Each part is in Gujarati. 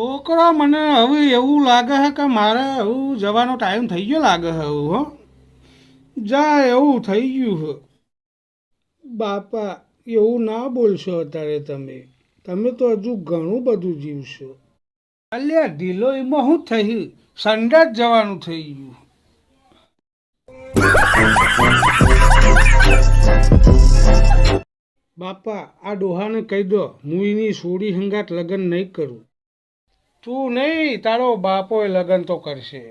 છોકરો મને હવે એવું લાગે છે કે મારે હવે જવાનો ટાઈમ થઈ ગયો લાગે છે હવે હો. જા એવું થઈ ગયું છે. બાપા, એવું ના બોલશો અત્યારે તમે. તમે તો હજુ ઘણું બધું જીવશો. અલ્યા ઢીલો એમાં શું થઈ? સંડાસ જવાનું થઈ ગયું. બાપા, આ ડોહાને કહી દો હું એની સોડી હંગાટ લગ્ન નહીં કરું. તું નહીં તારો બાપો લગ્ન તો કરશે.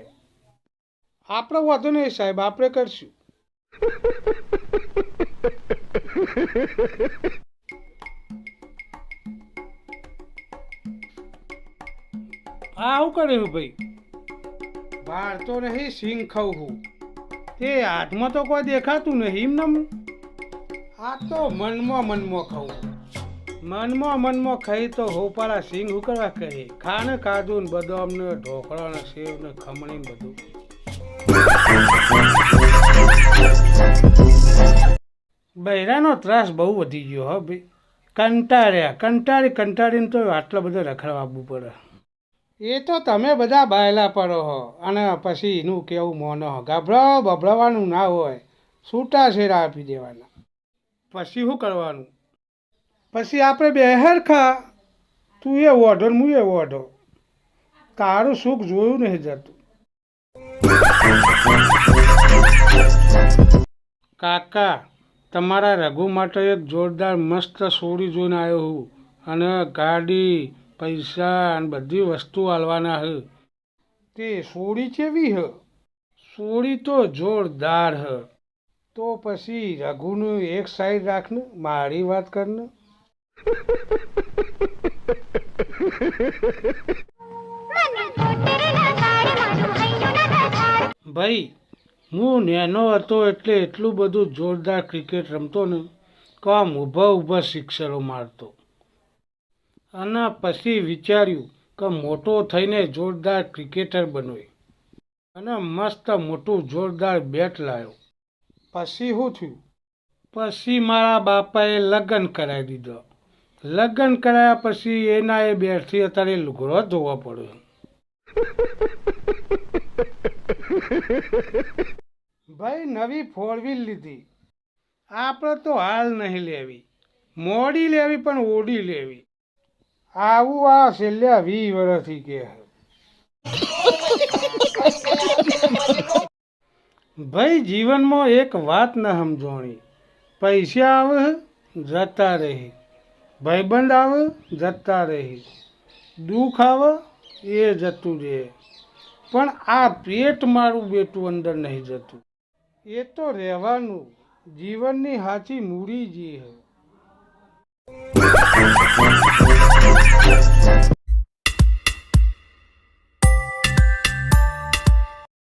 આપણે વાંધો નહીં સાહેબ આપણે કરશું. આ આવું કર્યું ભાઈ? બહાર તો નહીં સિંગ હું. તે હાથમાં તો કોઈ દેખાતું નહીં એમ નમ આ તો મનમાં મનમાં ખાવું મનમાં મનમાં ખાઈ તો હોપાળા સિંગ ઉકળવા કહે ખાને કાજુ ને બદામ ને ઢોકળા ને સેવ ને ખમણી બધું. બૈરાનો ત્રાસ બહુ વધી ગયો હો ભાઈ. કંટાળ્યા. કંટાળી કંટાળીને તો આટલો બધો રખડવા આપવું પડે. એ તો તમે બધા બાયલા પડો હો. અને પછી એનું કેવું મોનો હો. ગભરાવો બભરાવાનું ના હોય. છૂટા છેડા આપી દેવાના. પછી શું કરવાનું? પછી આપણે બેહર ખા. તું એ ઓઢો ને હું એ ઓઢો તારું સુખ જોયું નહીં જતું. કાકા, તમારા રઘુ માટે એક જોરદાર મસ્ત સોડી જોઈને આવ્યો હું. અને ગાડી, પૈસા અને બધી વસ્તુ હાલવાના હ. તે સોડી કેવી હ? સોડી તો જોરદાર હ. તો પછી રઘુનું એક સાઈડ રાખને, મારી વાત કરને. ભાઈ, હું નેનો હતો એટલે એટલું બધું જોરદાર ક્રિકેટ રમતો ને કે આમ ઊભા ઊભા સિક્સરો મારતો. અને પછી વિચાર્યું કે મોટો થઈને જોરદાર ક્રિકેટર બનવે અને મસ્ત મોટું જોરદાર બેટ લાવ્યો પછી શું થયું? પછી મારા બાપાએ લગ્ન કરાવી દીધો. લગ્ન કરાયા પછી એના એ બેટથી અત્યારે લુગડો ધોવા પડ્યો. ભાઈ, નવી ફોર વ્હીલ લીધી. આપણે તો હાલ નહીં લેવી. મોડી લેવી પણ ઓડી લેવી. આવું આ છેલ્લા વી વર્ષથી કે ભાઈ, જીવનમાં એક વાત ન સમજોણી પૈસા આવે, જતા રહે. ભાઈબંધ આવે જતા રહી. દુઃખ આવે, એ જતું રહે. પણ આ પેટ મારું બેટું અંદર નહીં જતું. એ તો રહેવાનું. જીવનની સાચી મૂડી જે છે